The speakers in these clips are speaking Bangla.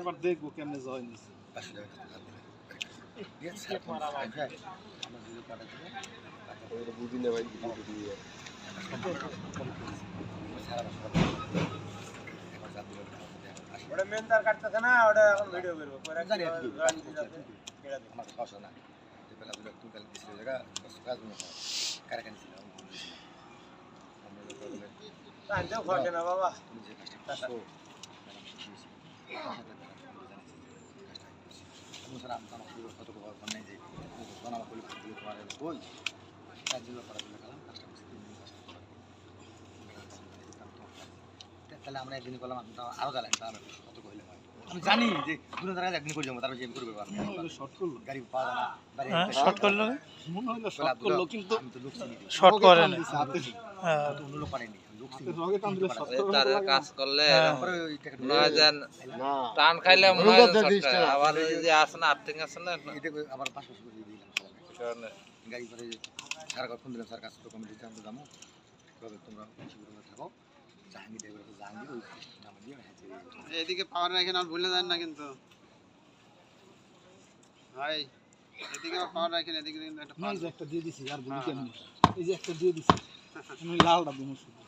এবার দেখব কেমনে জয় নিচ্ছে। ওটা মেন তার কাটতেছে না ওটা এখন ভিডিও করব। দিবে? আমার তো না। বেলা দুটো কাল জায়গা কারখানা ছিল আমি বলে দিছিলাম। আমরা যখন বলে, ঘটে না বাবা। তাহলে আমরা একদিন করলাম আরও হয় আমি জানি যে দুটো জায়গায় একদিন করে যাব তারপর যে করবে শর্ট করল। গাড়ি পাওয়া যায় না হ্যাঁ শর্ট করল? মনে হলো শর্ট করল কিন্তু। শর্ট করে না। হ্যাঁ। অন্য লোক পারেনি। করল তার কাজ করলে হ্যাঁ। মনে হয় টান খাইলে মনে হয়। আবার যে আছে না আর্থিং আছে না? আবার পাঁচশো করে দিয়ে দিলাম সবাইকে। কারণে। গাড়ি করে স্যার ফোন দিলাম স্যার কাজ তো কমিটি জানতে যাব। তবে তোমরা থাকো। জাহাঙ্গীর ড্রাইভার জাহাঙ্গীর ওই নাম দিয়ে হ্যাঁ চেয়ে দিলাম। এদিকে পাওয়ার রাখেন আর ভুলে যান না কিন্তু। ভাই এদিকে পাওয়ার রাখেন এদিকে কিন্তু একটা দিয়ে দিছি আর বলি হ্যাঁ, এই যে একটা দিয়ে দিছি লালটা দিব শুধু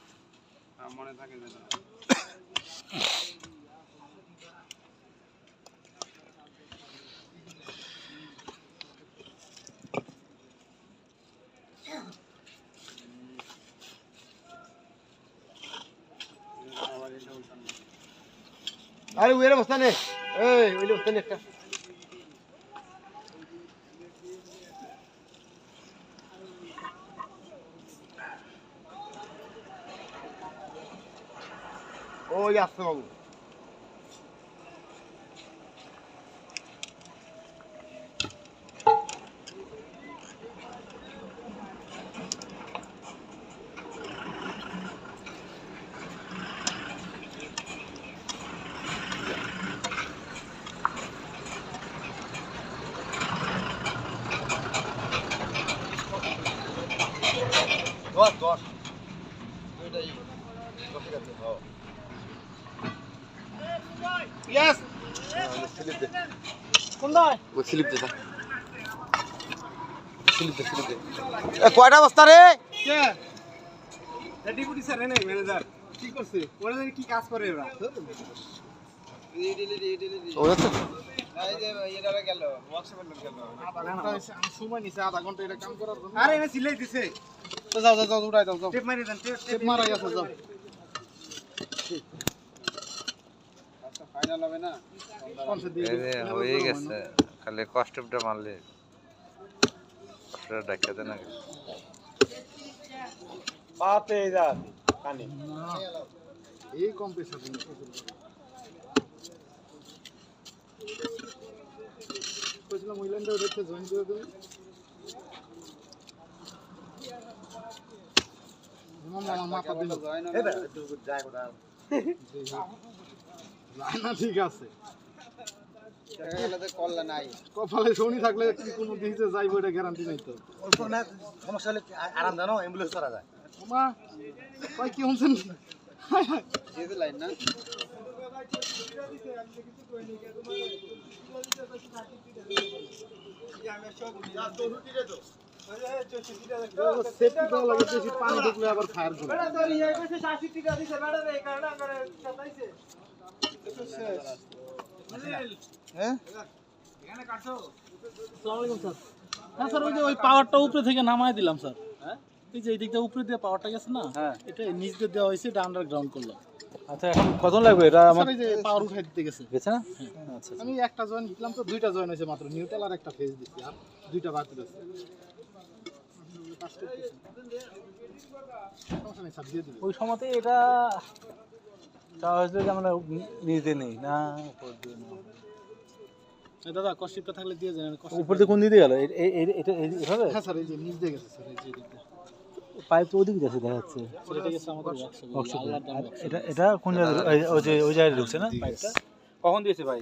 মনে থাকে। আরে ওই অবস্থা নে এই ওই অবস্থা নে একটা Olha só, Lu. Eu. Cuida aí. Só fica aqui, ó. Slip দে স্লিপ দে স্লিপ দে। এ কয়টা বস্তা রে? কে? ডেপুটি স্যার এনে ম্যানেজার কি করছে? ওরা কি কাজ করে ওরা আরে এনে সিলাই দিছে। তো যাও যাও যাও দাও যাও। টেপ মারি দেন টেপ টেপ মারা গেছে যাও ফাইনাল হবে না কোনসে দিয়ে এই যে হয়ে গেছে। খালি কস্টিউমটা মারলে কষ্টটা ডাক্তার দেন আগে। পাতে যা কানি। এই কম্প্রেসার দিন। কইছিলাম ওই লাইনটা ওদেরকে জয়েন করে দেবে মামা মাথা দিল না ঠিক আছে। কল্লা নাই। কপালে শনি থাকলে কি কোনো দিকে যাইবো এটা গ্যারান্টি নাই তো। সমস্যা হলে আরাম জানো? অ্যাম্বুলেন্স করা যায়। মা কয় কি শুনছেন? লাইন না? পানি ঢুকলে আবার ফায়ার করে হ্যাঁ? স্যার ওই যে ওই পাওয়ারটা উপরে থেকে নামায় দিলাম স্যার। এই যে এই দিকটা উপরে দিয়ে পাওয়ারটা গেছে না এটা নিচ দিয়ে দেওয়া হয়েছে এটা আন্ডারগ্রাউন্ড করলাম। আচ্ছা এখন কজন লাগবে? এটা আমার এই যে পাওয়ার উঠাই দিতে গেছে। গেছে না? আচ্ছা আমি একটা জয়েন দিলাম তো দুইটা জয়েন হয়েছে মাত্র নিউট্রাল আর একটা ফেজ দিচ্ছি আর দুইটা বাকি আছে ওই সময়তে এটা যে আমরা নেই না উপর দিয়ে। দাদা কষ্টিপটা থাকলে দিয়ে যান উপর দিয়ে কোন দিকে গেল? এটা হ্যাঁ স্যার এই যে নিচ দিয়ে গেছে স্যার এই যে পাইপ তো ওদিকে যাচ্ছে দেখা যাচ্ছে। এটা। এটা কোন জায়গায় ওই যে ওই জায়গায় ঢুকছে না? পাইপটা? কখন দিয়েছে ভাই?